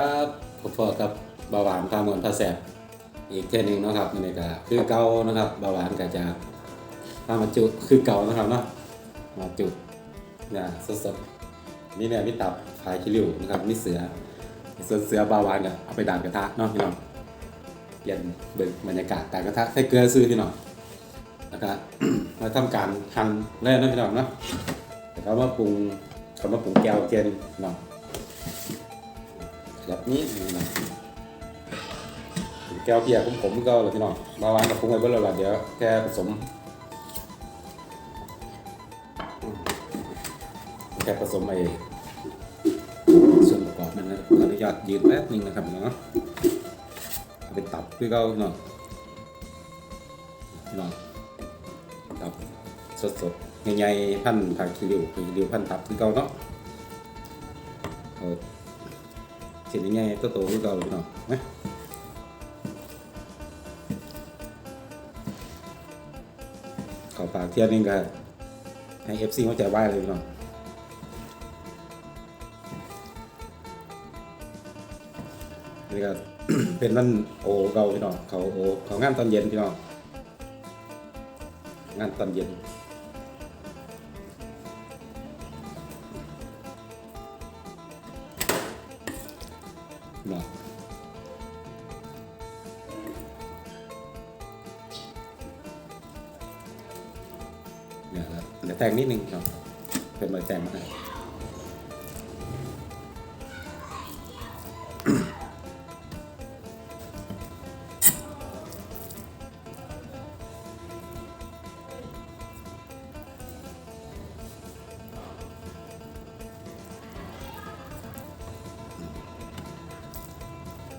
ครับพบกับเบาหวานพามวลพาแสบอีกเท่ยหนึงเนาะครับนี่ก็คือเก่านะครับเบาหวานก็จะพามาจุคือเก่านะครับเนาะมาจุเนี่ยสดๆนี่เนี่ยมีตับขายคิริวนะครับมีเสือส่วนเสือเบาหวานก็เอาไปด่างกระทะเนาะพี่น้องเย็นเบิกบรรยากาศด่างกระทะใส่เกลือซื้อพี่น้องนะครับมาทำการหั่นเลยเนะพี่น้องเนาะแล้วก็มาปรุงเขามาปรุงแก้วเทียนพี่น้อง แบบนี้นะแก้วเพียร์ผมผมก็เลยพี่น้องมาวางกับพุงไว้เบองหลังเดี๋ยวแค่ผสมแค่ผสมไอ้ส่วนประกอบมันนะขออนุญาตยืนแป๊บนึงนะครับเนาะเป็นตับพี่เก้าพี่น้องพี่น้องตับสดๆใหญ่ๆพันผักคิริวผักคิริวพันตับพี่เก้าเนาะ เอาเสียงง่ายๆตัวโตคือเก่าเลยพี่น้องนะขอฝากเที่ยวนึงก็ให้เอฟซีเข้าใจไหวเลยพี่น้องนี่ก็เป็นนั่นโอเก่าพี่น้องเขาโอเขางานตอนเย็นพี่น้องงานตอนเย็น แต่งนิดนึงเนาะเป็นใบแต่งมาให้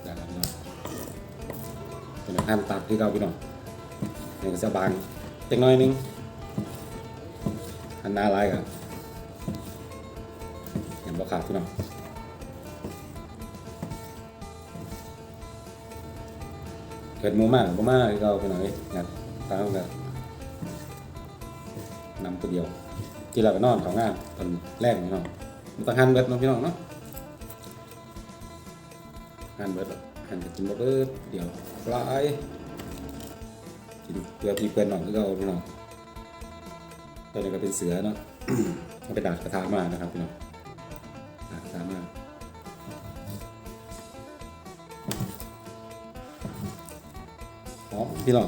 ได้แล้วพี่น้องเป็นห้ามตัดที่เราพี่น้องเนี่ยก็จะบางเล็กน้อยนึงันน่ารักอะเห็นบ่ขาดพี่น้องเกิดมูมากบ่มากก็พี่น้องเอ้ยงัดตามกันนำตัวเดียวกินแล้วก็นอนของงานตอนแรกพี่น้องมันต้องหันเบิดเนาะพี่น้องเนาะหันเบิดหันก็กินบ่เบิดเดียวหลายกินเพื่อพี่เพื่อนน้องคือเก่าพี่น้อง ตัวนี้ก็เป็นเสือเนาะเอาไปดาดกระทามานะครับพี่น้องดาดกระทามาหอมพี่น้อง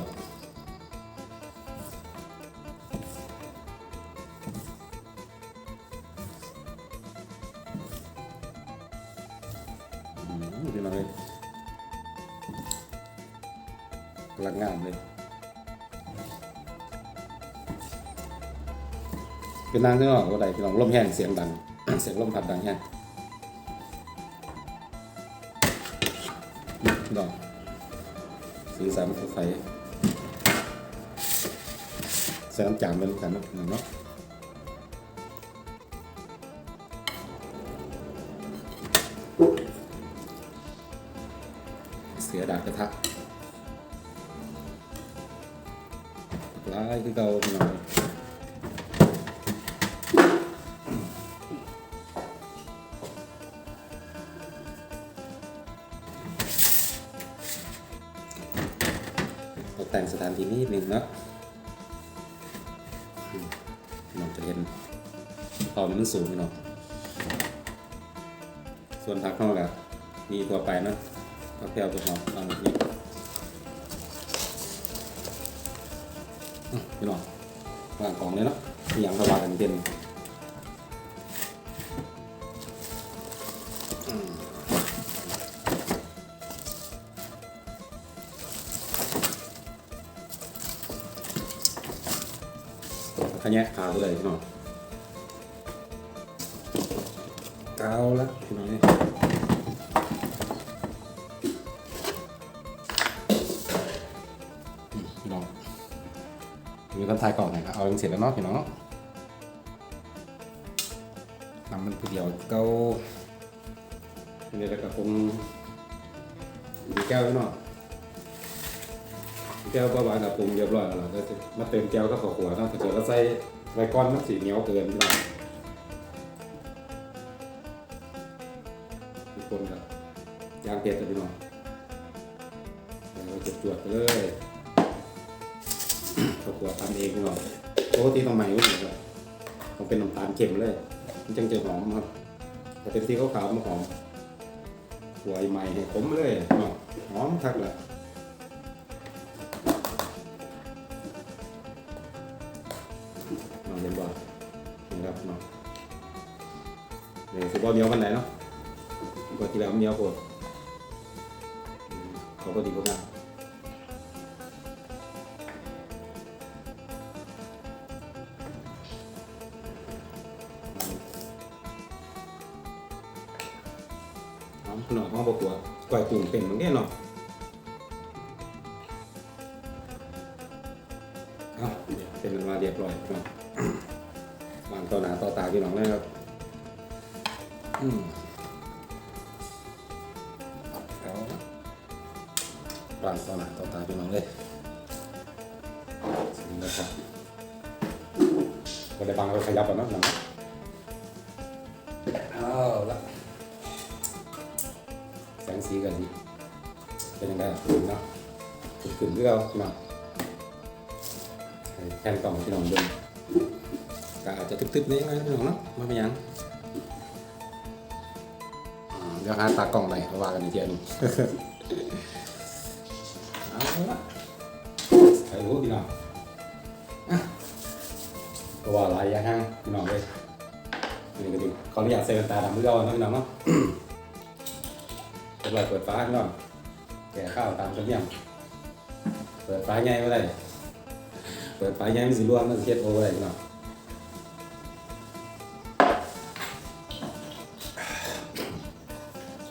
เป็นนางที่นอกว่าใดพี่น้องลมแห้งเสียงดัง เสียงลมพัดดังแห้งดองสีสันสดใสใส่น้ำจางเป็นกันเนาะ อืมเราจะเห็นตอนมันสูงเนาะส่วนผักเข้ากับมีตัวไปนะผักแพรวตัวหอมวางแบบนี้อะพี่น้องวางของเลยเนาะมีอย่างสบายกันเต็ม แยะขาวไปเลยพี่น้องเกาละพี่น้องนี่อืมพี่น้องมีคนทายก่อนหน่อยครับเอาเสร็จแล้วเนาะพี่น้องนำมันผู้เดียวเก้าเนี่ยแล้วก็คงมีแก้วพี่น้อง แก้วประวานกับปรุงเรียบร้อยแล้วเราก็จะมาเติมแก้วก็ขอขวเนาะถ้าเกิดเราใส่ไวก้อนมันสีเหนียวเกินพี่น้องทุกคนครับยางเผ็ดเลยพี่น้องเราจะจวดไปเลยข้าวคั่วทำเองพี่น้องปกติต้องใหม่ไม่เหมือนกันต้องเป็นน้ำตาลเค็มเลยมันจึงจะหอมครับแต่เป็นที่ขาวๆมันหอมหัวใหม่ให้ขมเลยหอมทักเลย เห็นบ่นี่ครับน้องนี่ยสุดบอเหนียววันไหนเนาะปกติแล้วมันเหนียวโคตรเขาก็ดีกว่ากันน้องหน่อยห้องบกัวก่อยตุ่มเป็นมันแค่นอะ วางต่อหน้าต่อตาพี่น้องเลยนี่นะครับก็ได้บางเราขยับก่อนเนาะหนังเอาละแสงสีกันดีเป็นยังไงขึ้นเนาะขึ้นขึ้นเรื่อยๆเนาะให้แทนกล่องพี่น้องดินก็อาจจะตึ๊บๆนิดนึงพี่น้องเนาะมาเป็นยังเดี๋ยวหาตากล่องไหนมาว่ากันอีกทีนึง พี่น้องอะก็ว่าหลายอย่างห้างพี่น้องเลยนี่ก็ดีขออนุญาตใส่แว่นตาดำเพื่อเอาเนาะพี่น้องเนาะเปิดเปิดฟ้าข้างนอกแก่ข้าวตามกันยังเปิดฟ้าใหญ่ไม่ได้เปิดฟ้าใหญ่มันสิร่วงมันสิเช็ดโออะไรเนาะ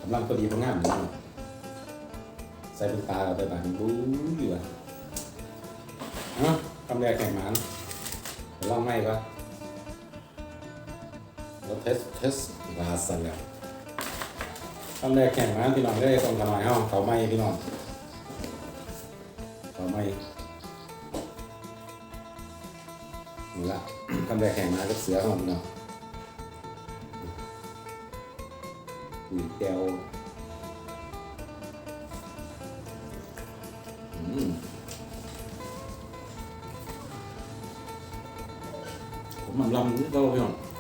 กำลังพอดีพองามเลยใส่เป็นตาไปบานบู๊อยู่อะ เอ้าคำแรกแข่งหมันลองไหมปะเราเทสเทสลาสันแล้วตอนแรกแข่งนพี่น้องได้ตรงกันหน่อยเฮาเขาไม่พี่น้องเขาไม่นี่ละตอนแรกแข่งมาก็เสือของพี่น้องอืมแก้ว ผมมันลำ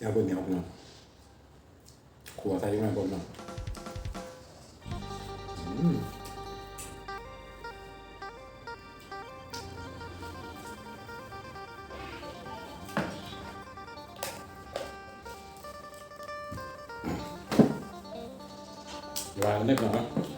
แก้วบนเหนียวเนาะขัวใส่ลงไปบนเ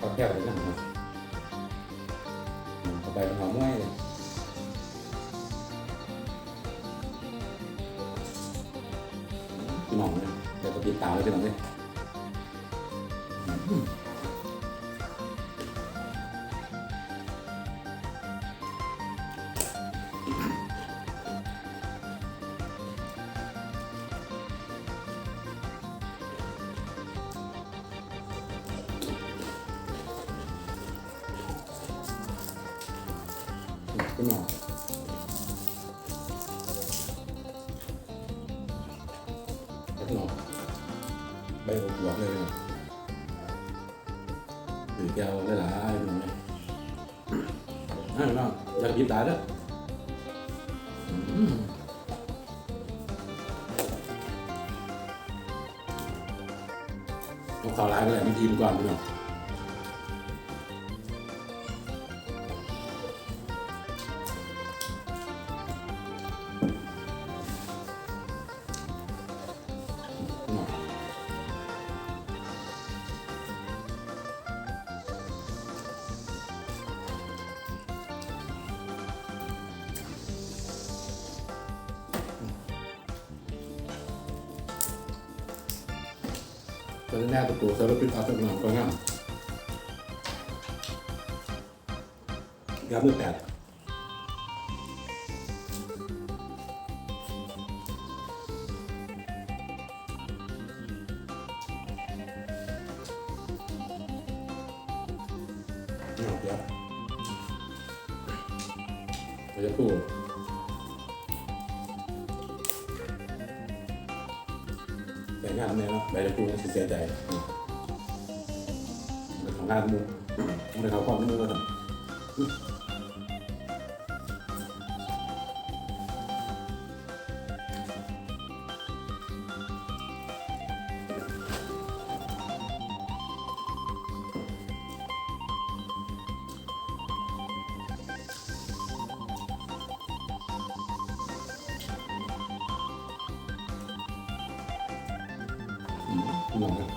ก็แก้วไปนั่งเนาะต่อไปเป็นหอมง่ายเลยพี่องเลยเดี๋ยวก็ติดตาเลยพี่น้องเลย ใบหัวเลยนะหรือแก้วหลายๆพี่น้องเนี่ยอ่าพี่น้องอยากกินตายแล้วต้องข่าวร้ายไปเลยมันทีมก่อนพี่น้อง ตอนแรกตัวตัวสารพิษเอาสักหน่อยก็ง่ายยามมือแปด อืมพี่น้องครับ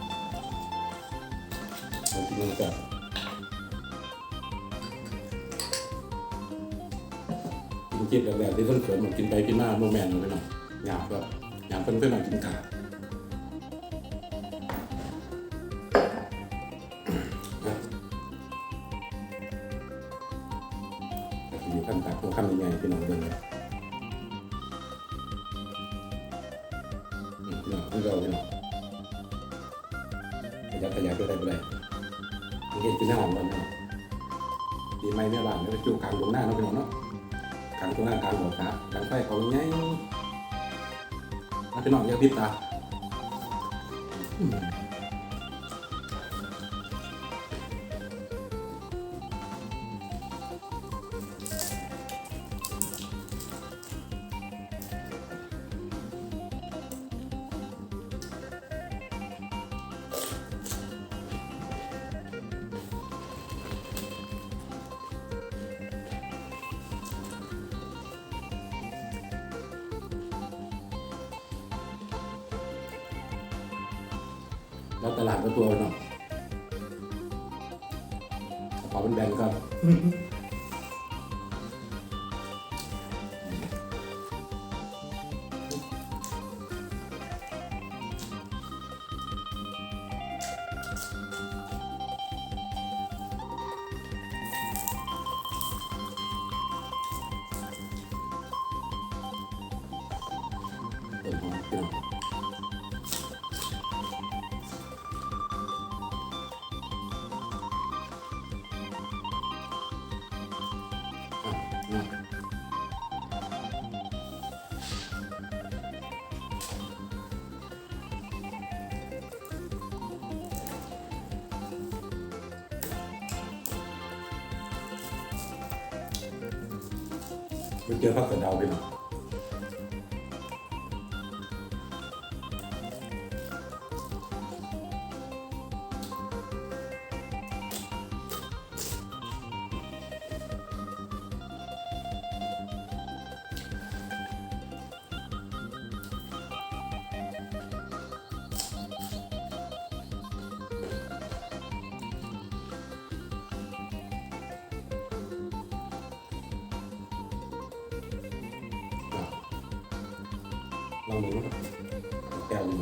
เรากินกันแบบกินจิตแบบแบบที่ต้นเขินมันกินไปกินมาโมแมนต์เลยเนาะหยาบแบบหยาบเพื่นเพื่อนหน่อยกินขานะแต่ทีนี้ขั้นตักตัวขั้นยังไงพี่น้องเดินเลยพี่น้องพี่เราพี่น้อง ยับขยับไปได้ไปได้มีเห็นกินหน้าหอมกันเนะปีไหม่แม่บ้านแล้วจูกลางตรงหน้าเราไปหมดเนาะกลางตรงหน้ากลางหัวขากลางไฟของไงแล้วพี่น้องอย่าพิษตา แล้วตลาดก็ตัวเนาะกระเป๋ามันแบนครับ ไปเจอพักก เดาหนูแก้วนี่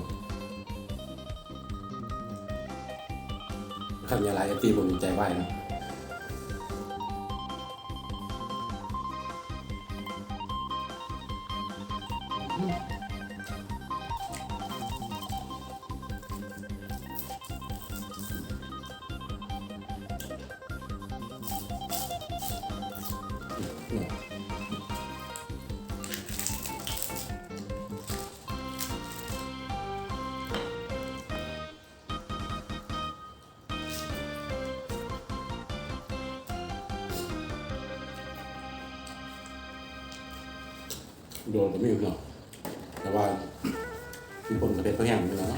ขันยาลายตีบนใจไหวนะ โดนก็ไม่อยู่เนาะแต่ว่ามีคนกระเพชรก็แห้งอยู่แล้ว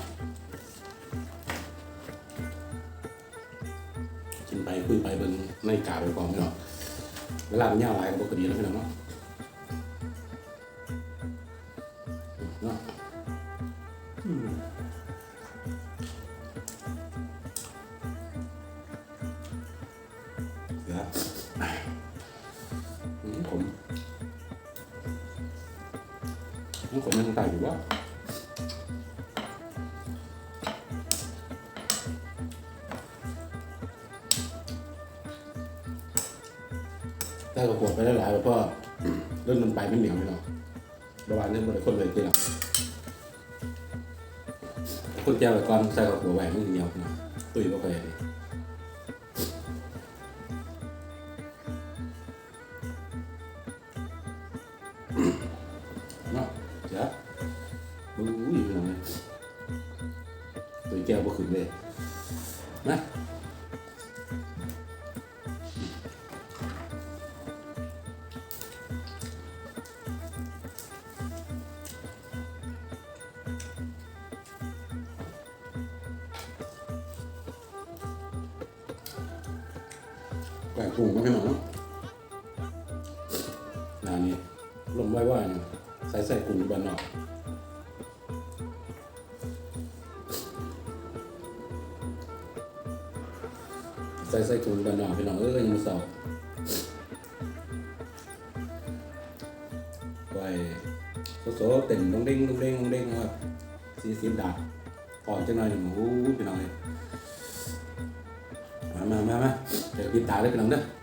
กินไปคุยไปเบิ่งในกาไปก่อนไม่หรอกเวลามันยาวหลายก็บ่ก็ดีแล้วพี่น้อกเนาะ แต่กระปวดไปได้หลายเพราะว่าเลื่องมันไปไม่เหนียวไม่หรอกระหว่างนี้มันเลยคนเลยทีหลังคนแก้วไปก่อนใส่กระป๋วแหวนมันเหนียวเนาะตุ้ยก็ไปเลย แกงกุ้งก็ไม่หมดนาะนานนี้ลมไว้ว่าเนี่ยใส่ใส่กุ้งบ้านนอกใส่ใส่กุ้งบ้านนอกพี่น้องเอ้ยยังม่สอบไว้โซเต็มลงเด้งลงเด้งลงเด้งครับสีสีดาบพอจังหน่อยหนึ่งโอ้โหพี่น้อยมามามามา เดี๋ยวปิ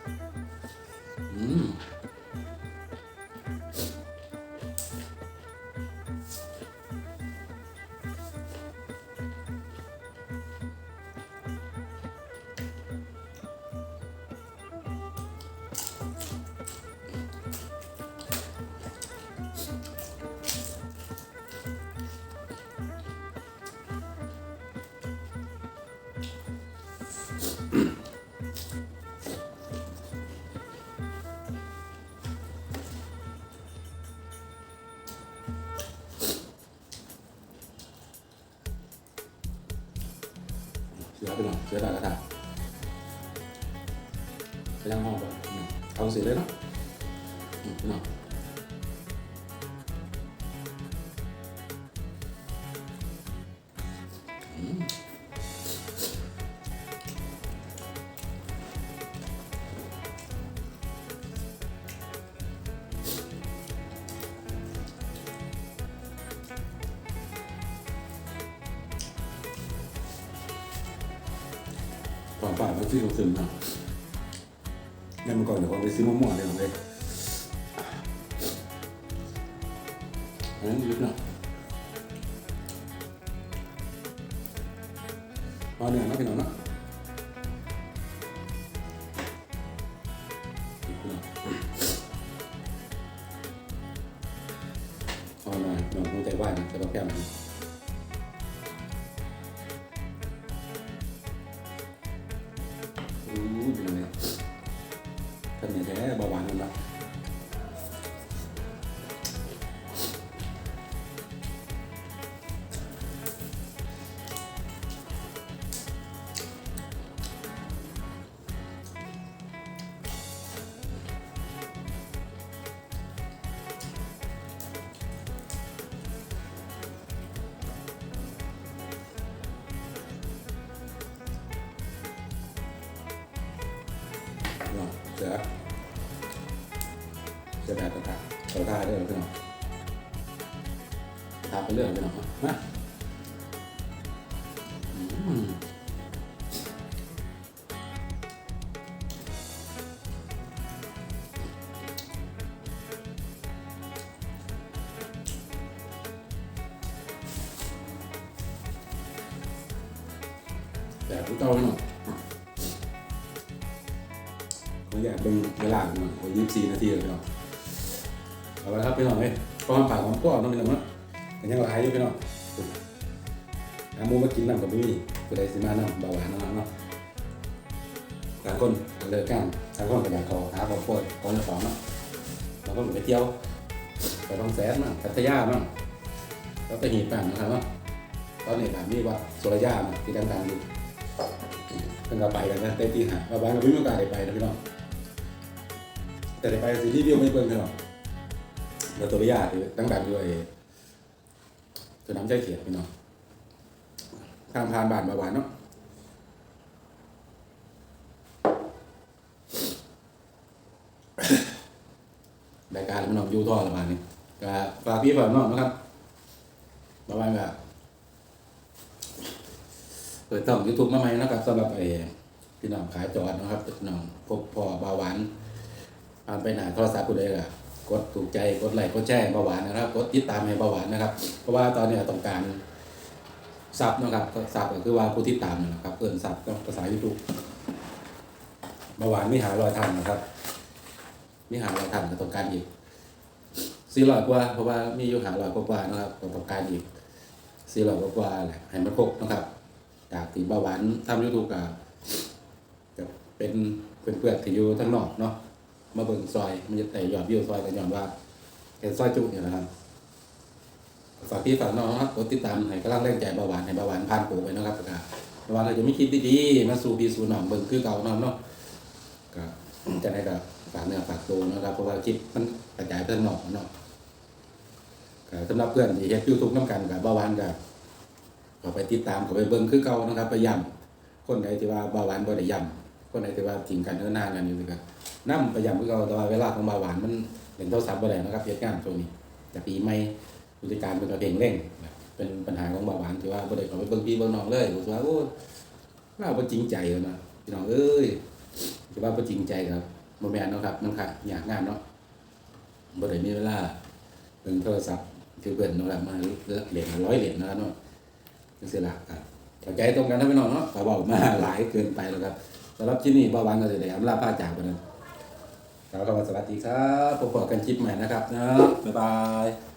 เสือดาวกระถางไปยังห้องก่อนเอาสีเลยเนาะ ป่าเขาซื้อของซึมเนาะเนี่ยมันก่อนเดี๋ยวเขาไปซื้อมะม่วงเลยของเลย อู้เป็นไงทำอย่างแท้เบาหวานมันละ แต่ผู้เจ้าพี่น้องขออยากเป็นเวลาหน่อยยี่สิบสี่นาทีเลยพี่น้องเอาละครับพี่น้องเอ้ยความปากความก้อนน้องพี่น้องเนาะเป็นยังหลายอยู่พี่น้องอามูมากินน้ำกับพี่มีกูได้สิมาน้ำเบาหวานน้องเนาะต่างคนเลิกกันต่างคนก็อยากขอหาของโปรดของเจ้าของเนาะบางคนก็ไปเที่ยวไปบางแสนมั่งพัทยามั่งแล้วไปหีบมั่งนะครับเนาะตอนนี้แบบนี้ว่าสุรยามั่งที่ดังๆอยู่ เพิ่งก็ไปกันนะเต็มที่หาว่าบ้านก็ไม่มีโอกาสได้ไปนะพี่น้องแต่ได้ไปซีรีวิวไม่เบิ่งพี่น้องแล้วสุรยาที่ดังๆด้วยสนามใจเขียดพี่น้องทางผ่านบ้านบาหวานเนาะรายการมันออกยูทอประมาณนี้ก็ฝากพี่ฝากน้องนะครับประมาณก็ เปิดช่องยูทูบมาใหม่นะครับสำหรับไอ้พี่น้องขายจอดนะครับพี่น้องพบพอบาหวานผ่านไปหนาโทรศัพท์กูเลยก็กดถูกใจกดไลค์กดแชร์บาหวานนะครับ กดติดตามให้บาหวานนะครับ เพราะว่าตอนนี้ต้องการซับนะครับซับก็คือว่าผู้ที่ตามนะครับเปิดซับภาษายูทูบบาหวานไม่หารอยทันนะครับมีหาร้อยทันก็ต้องการอีกสี่ร้อยกว่าเพราะว่ามีอยู่หาร้อยกว่านะครับก็ต้องการอีกสี่ร้อยกว่าแหละให้มันครบนะครับ จากที่บาหวานทำยูทูบกับกับเป็นเพื่อนๆที่อยู่ทั้งนอกเนาะมาเบิ่งซอยมันจะแต่ยอดวิวซอยกันยอนว่าเป็นซอยจุเนี่ยนะครับฝากพี่ฝากน้องนะครับกดติดตามให้กำลังแรงใจบาหวานให้บาหวานผ่านโปรไปนะครับก็เบาหวานเราจะไม่คิดดีๆมาสู่พี่สู่น้องเบิ่งคือเก่าเนาะเนาะก็จะได้กับฝากเนื้อฝากตัวนะครับเพราะว่าคลิปมันกระจายไปข้งนอกเนาะสำหรับเพื่อนที่เฮ็ดยูทูบน้ำกันกับบาหวานกับ ก็ไปติดตามก็ไปเบิ่งคือเก่านะครับไปย้ำคนใดที่ว่าเบาหวานบ่ได้ย้ำคนใดที่ว่าทิ้งกันเนิ่นนานกันอยู่นี่ก็นำไปย้ำคือเก่าแต่ว่าเวลาของเบาหวานมันเล่นโทรศัพท์บ่ได้นะครับเฮ็ดงานช่วงนี้จากปีใหม่ผู้จัดการเป็นกระเพงเร่งเป็นปัญหาของเบาหวานที่ว่าบ่ได้เข้าไปเบิ่งพี่เบิ่งน้องเลยรู้สึกว่าโอ้เราบ่จริงใจเลยนะพี่น้องเอ้ยที่ว่าบ่จริงใจครับบ่แม่นเนาะครับมันค่ะอยากงานเนาะบ่ได้มีเวลาเบิ่งโทรศัพท์คือเพิ่นเนาะครับมาเหรียญร้อยเหรียญนะครับเนาะ จังซี่ล่ะครับเข้าใจตรงกันนะพี่น้องเนาะก็บอกมาหลายเกินไปแล้วครับสำหรับที่นี่บ่าวันก็สิได้อำลาพาจากไปนั้นครับสวัสดีครับพบกันคลิปใหม่นะครับนะบ๊ายบาย